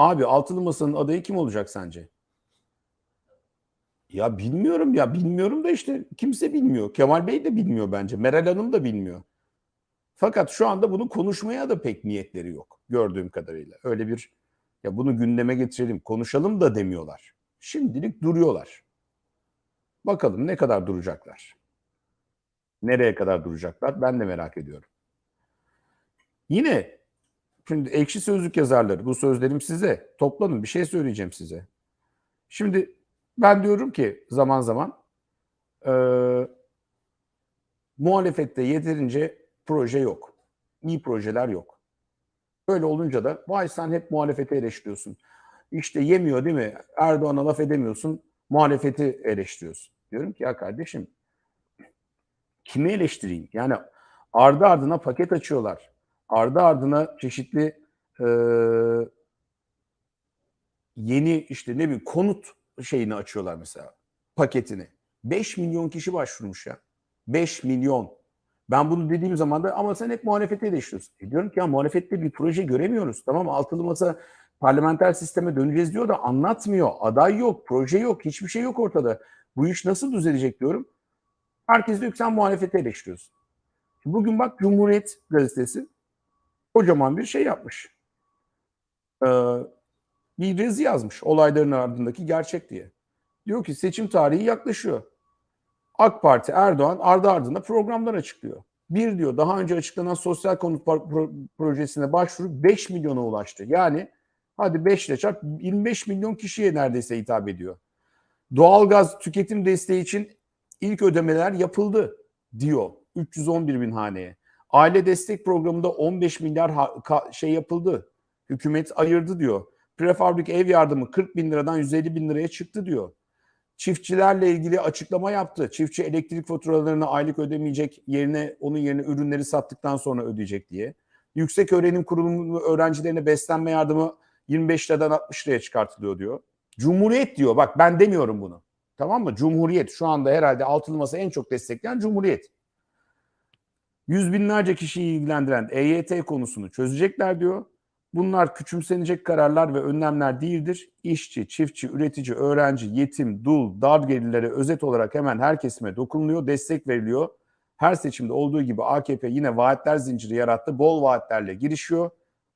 Abi altılı masanın adayı kim olacak sence? Ya bilmiyorum ya bilmiyorum da işte kimse bilmiyor. Kemal Bey de bilmiyor bence. Meral Hanım da bilmiyor. Fakat şu anda bunu konuşmaya da pek niyetleri yok gördüğüm kadarıyla. Öyle bir ya bunu gündeme getirelim, konuşalım da demiyorlar. Şimdilik duruyorlar. Bakalım ne kadar duracaklar. Nereye kadar duracaklar ben de merak ediyorum. Yine şimdi ekşi sözlük yazarları bu sözlerim size. Toplanın bir şey söyleyeceğim size. Şimdi ben diyorum ki zaman zaman e, muhalefette yeterince proje yok. İyi projeler yok. Böyle olunca da vay sen hep muhalefeti eleştiriyorsun. İşte yemiyor değil mi? Erdoğan'a laf edemiyorsun. Muhalefeti eleştiriyorsun. Diyorum ki ya kardeşim kimi eleştireyim? Yani ardı ardına paket açıyorlar. Ardı ardına çeşitli e, yeni işte ne bileyim konut şeyini açıyorlar mesela paketini. 5 milyon kişi başvurmuş ya. 5 milyon. Ben bunu dediğim zaman da ama sen hep muhalefeti eleştiriyorsun. E diyorum ki ya muhalefette bir proje göremiyoruz. Tamam altılı masa parlamenter sisteme döneceğiz diyor da anlatmıyor. Aday yok, proje yok, hiçbir şey yok ortada. Bu iş nasıl düzelecek diyorum. Herkes diyor ki sen muhalefeti eleştiriyorsun. Bugün bak Cumhuriyet Gazetesi kocaman bir şey yapmış. Ee, bir rezi yazmış olayların ardındaki gerçek diye. Diyor ki seçim tarihi yaklaşıyor. AK Parti Erdoğan ardı ardına programlar açıklıyor. Bir diyor daha önce açıklanan sosyal konut pro- projesine başvuru 5 milyona ulaştı. Yani hadi 5 ile çarp 25 milyon kişiye neredeyse hitap ediyor. Doğalgaz tüketim desteği için ilk ödemeler yapıldı diyor 311 bin haneye. Aile destek programında 15 milyar şey yapıldı. Hükümet ayırdı diyor. Prefabrik ev yardımı 40 bin liradan 150 bin liraya çıktı diyor. Çiftçilerle ilgili açıklama yaptı. Çiftçi elektrik faturalarını aylık ödemeyecek yerine onun yerine ürünleri sattıktan sonra ödeyecek diye. Yüksek Öğrenim Kurulu öğrencilerine beslenme yardımı 25 liradan 60 liraya çıkartılıyor diyor. Cumhuriyet diyor. Bak ben demiyorum bunu. Tamam mı? Cumhuriyet şu anda herhalde altılı masa en çok destekleyen Cumhuriyet. Yüz binlerce kişiyi ilgilendiren EYT konusunu çözecekler diyor. Bunlar küçümsenecek kararlar ve önlemler değildir. İşçi, çiftçi, üretici, öğrenci, yetim, dul, dar gelirlere özet olarak hemen her kesime dokunuluyor, destek veriliyor. Her seçimde olduğu gibi AKP yine vaatler zinciri yarattı. Bol vaatlerle girişiyor.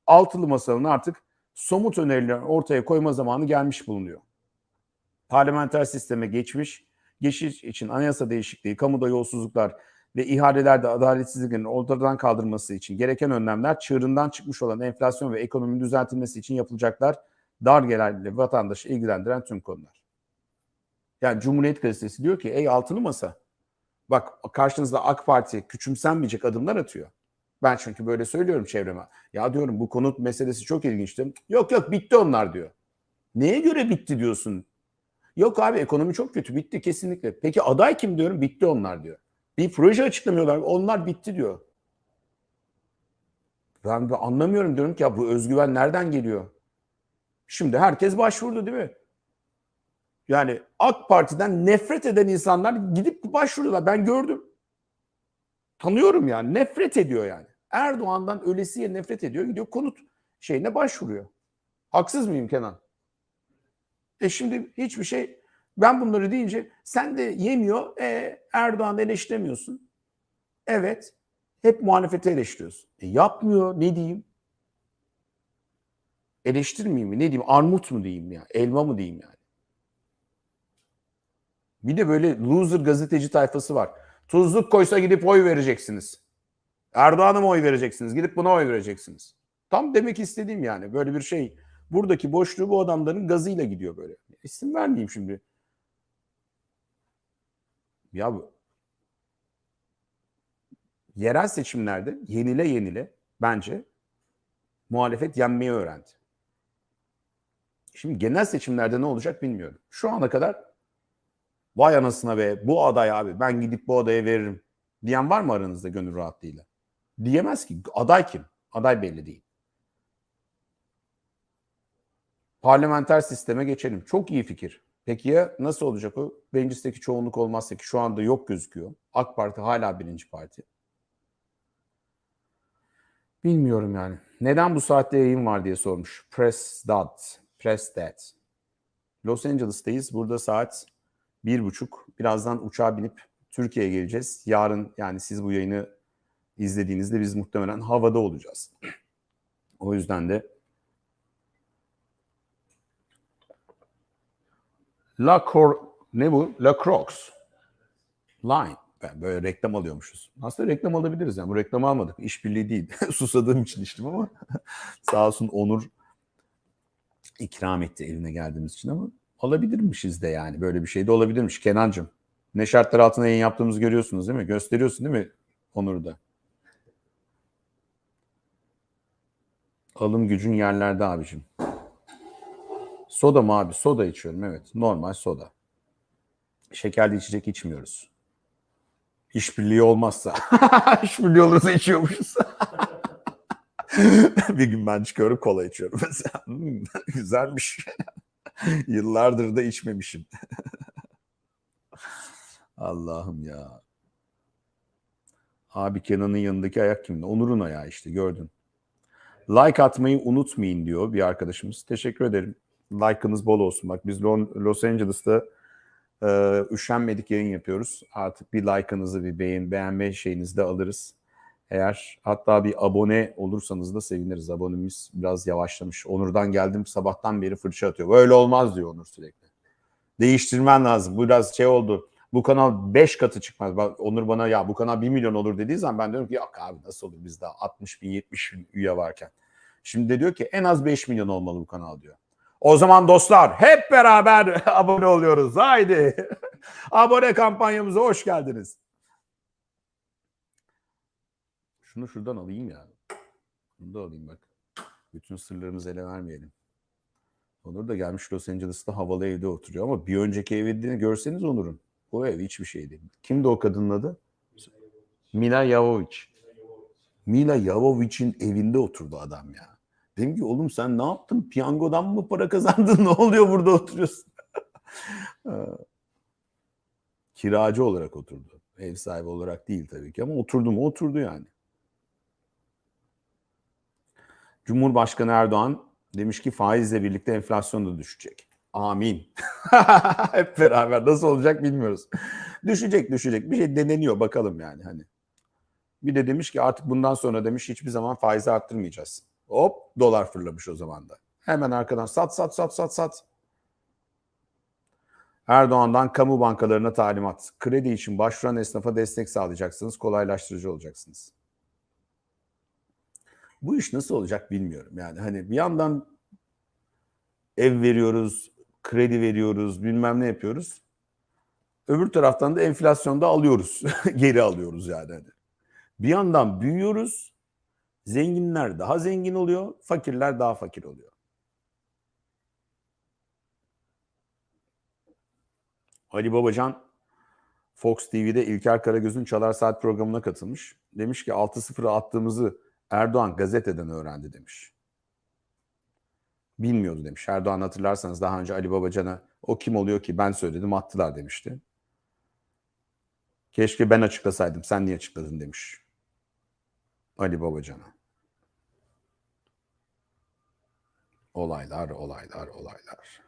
Altılı masanın artık somut öneriler ortaya koyma zamanı gelmiş bulunuyor. Parlamenter sisteme geçmiş, geçiş için anayasa değişikliği, kamuda yolsuzluklar ve ihalelerde adaletsizliklerin ortadan kaldırılması için gereken önlemler çığırından çıkmış olan enflasyon ve ekonominin düzeltilmesi için yapılacaklar. Dar gelirli vatandaşı ilgilendiren tüm konular. Yani Cumhuriyet Gazetesi diyor ki ey altılı masa bak karşınızda AK Parti küçümsenmeyecek adımlar atıyor. Ben çünkü böyle söylüyorum çevreme. Ya diyorum bu konut meselesi çok ilginçti. Yok yok bitti onlar diyor. Neye göre bitti diyorsun? Yok abi ekonomi çok kötü bitti kesinlikle. Peki aday kim diyorum? Bitti onlar diyor. Bir proje açıklamıyorlar. Onlar bitti diyor. Ben de anlamıyorum diyorum ki ya bu özgüven nereden geliyor? Şimdi herkes başvurdu değil mi? Yani AK Parti'den nefret eden insanlar gidip başvuruyorlar. Ben gördüm. Tanıyorum yani. Nefret ediyor yani. Erdoğan'dan ölesiye nefret ediyor. Gidiyor konut şeyine başvuruyor. Haksız mıyım Kenan? E şimdi hiçbir şey ben bunları deyince sen de yemiyor. E, Erdoğan eleştiremiyorsun. Evet. Hep muhalefeti eleştiriyorsun. E, yapmıyor. Ne diyeyim? Eleştirmeyeyim mi? Ne diyeyim? Armut mu diyeyim ya? Elma mı diyeyim yani? Bir de böyle loser gazeteci tayfası var. Tuzluk koysa gidip oy vereceksiniz. Erdoğan'a mı oy vereceksiniz? Gidip buna oy vereceksiniz. Tam demek istediğim yani. Böyle bir şey. Buradaki boşluğu bu adamların gazıyla gidiyor böyle. İsim vermeyeyim şimdi. Ya yerel seçimlerde yenile yenile bence muhalefet yenmeyi öğrendi. Şimdi genel seçimlerde ne olacak bilmiyorum. Şu ana kadar vay anasına be bu aday abi ben gidip bu adaya veririm diyen var mı aranızda gönül rahatlığıyla? Diyemez ki. Aday kim? Aday belli değil. Parlamenter sisteme geçelim. Çok iyi fikir. Peki ya nasıl olacak o? Meclisteki çoğunluk olmazsa ki şu anda yok gözüküyor. AK Parti hala birinci parti. Bilmiyorum yani. Neden bu saatte yayın var diye sormuş. Press that. Press that. Los Angeles'tayız. Burada saat bir buçuk. Birazdan uçağa binip Türkiye'ye geleceğiz. Yarın yani siz bu yayını izlediğinizde biz muhtemelen havada olacağız. O yüzden de La Cor ne bu? La Crocs. Line. Ben böyle reklam alıyormuşuz. Aslında reklam alabiliriz yani. Bu reklamı almadık. İşbirliği değil. Susadığım için içtim ama sağ olsun Onur ikram etti eline geldiğimiz için ama alabilirmişiz de yani. Böyle bir şey de olabilirmiş. Kenancığım ne şartlar altında yayın yaptığımızı görüyorsunuz değil mi? Gösteriyorsun değil mi Onur'da? Alım gücün yerlerde abicim. Soda mı abi? Soda içiyorum evet. Normal soda. Şekerli içecek içmiyoruz. İşbirliği olmazsa. İşbirliği olursa içiyormuşuz. bir gün ben çıkıyorum kola içiyorum mesela. Hmm, güzelmiş. Yıllardır da içmemişim. Allah'ım ya. Abi Kenan'ın yanındaki ayak kimdi? Onur'un ayağı işte gördün. Like atmayı unutmayın diyor bir arkadaşımız. Teşekkür ederim. Like'ınız bol olsun. Bak biz Los Angeles'ta e, üşenmedik yayın yapıyoruz. Artık bir like'ınızı bir beğen, beğenme şeyinizi de alırız. Eğer hatta bir abone olursanız da seviniriz. Abonemiz biraz yavaşlamış. Onur'dan geldim sabahtan beri fırça atıyor. Böyle olmaz diyor Onur sürekli. Değiştirmen lazım. Bu biraz şey oldu. Bu kanal 5 katı çıkmaz. Bak, Onur bana ya bu kanal 1 milyon olur dediği zaman ben diyorum ki yok abi nasıl olur bizde 60 bin 70 bin üye varken. Şimdi de diyor ki en az 5 milyon olmalı bu kanal diyor. O zaman dostlar hep beraber abone oluyoruz. Haydi. abone kampanyamıza hoş geldiniz. Şunu şuradan alayım ya. Bunu da alayım bak. Bütün sırlarımızı ele vermeyelim. Onur da gelmiş Los Angeles'ta havalı evde oturuyor ama bir önceki evini görseniz Onur'un. O ev hiçbir şey değil. Kimdi o kadının adı? Mila Jovovich. Mila Jovovich'in evinde oturdu adam ya. Dedim ki oğlum sen ne yaptın? Piyangodan mı para kazandın? ne oluyor burada oturuyorsun? Kiracı olarak oturdu. Ev sahibi olarak değil tabii ki ama oturdu mu? Oturdu yani. Cumhurbaşkanı Erdoğan demiş ki faizle birlikte enflasyon da düşecek. Amin. Hep beraber nasıl olacak bilmiyoruz. düşecek düşecek. Bir şey deneniyor bakalım yani hani. Bir de demiş ki artık bundan sonra demiş hiçbir zaman faizi arttırmayacağız. Hop dolar fırlamış o zaman da. Hemen arkadan sat sat sat sat sat. Erdoğan'dan kamu bankalarına talimat. Kredi için başvuran esnafa destek sağlayacaksınız. Kolaylaştırıcı olacaksınız. Bu iş nasıl olacak bilmiyorum. Yani hani bir yandan ev veriyoruz, kredi veriyoruz, bilmem ne yapıyoruz. Öbür taraftan da enflasyonda alıyoruz. Geri alıyoruz yani. Hani. Bir yandan büyüyoruz. Zenginler daha zengin oluyor, fakirler daha fakir oluyor. Ali Babacan Fox TV'de İlker Karagöz'ün Çalar Saat programına katılmış. Demiş ki 6-0'a attığımızı Erdoğan gazeteden öğrendi demiş. Bilmiyordu demiş. Erdoğan hatırlarsanız daha önce Ali Babacan'a o kim oluyor ki ben söyledim attılar demişti. Keşke ben açıklasaydım sen niye açıkladın demiş. Ali Babacan'a. Olaylar, olaylar, olaylar.